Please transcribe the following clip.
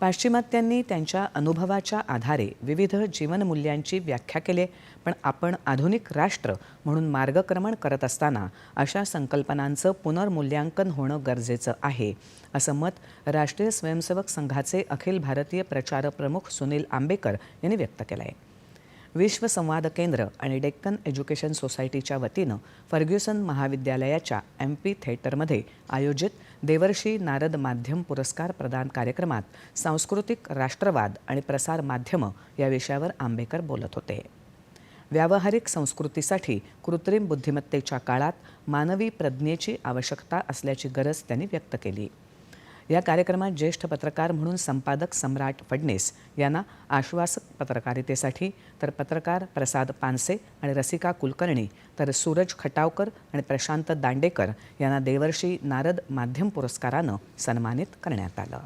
पाश्चिमात्यांनी त्यांच्या अनुभवाच्या आधारे विविध जीवनमूल्यांची व्याख्या केली पण आपण आधुनिक राष्ट्र म्हणून मार्गक्रमण करत असताना अशा संकल्पनांचं पुनर्मूल्यांकन होणं गरजेचं आहे असं मत राष्ट्रीय स्वयंसेवक संघाचे अखिल भारतीय प्रचार प्रमुख सुनील आंबेकर यांनी व्यक्त केलं आहे विश्व संवाद केंद्र आणि डेक्कन एज्युकेशन सोसायटीच्या वतीनं फर्ग्युसन महाविद्यालयाच्या एम पी थिएटरमध्ये आयोजित देवर्षी नारद माध्यम पुरस्कार प्रदान कार्यक्रमात सांस्कृतिक राष्ट्रवाद आणि प्रसार माध्यमं या विषयावर आंबेकर बोलत होते. व्यावहारिक संस्कृतीसाठी कृत्रिम बुद्धिमत्तेच्या काळात मानवी प्रज्ञेची आवश्यकता असल्याची गरज त्यांनी व्यक्त केली. या कार्यक्रमात ज्येष्ठ पत्रकार म्हणून संपादक सम्राट फडणीस यांना आश्वासक पत्रकारितेसाठी तर पत्रकार प्रसाद पानसे आणि रसिका कुलकर्णी तर सूरज खटावकर आणि प्रशांत दांडेकर यांना देवर्षी नारद माध्यम पुरस्कारानं सन्मानित करण्यात आलं.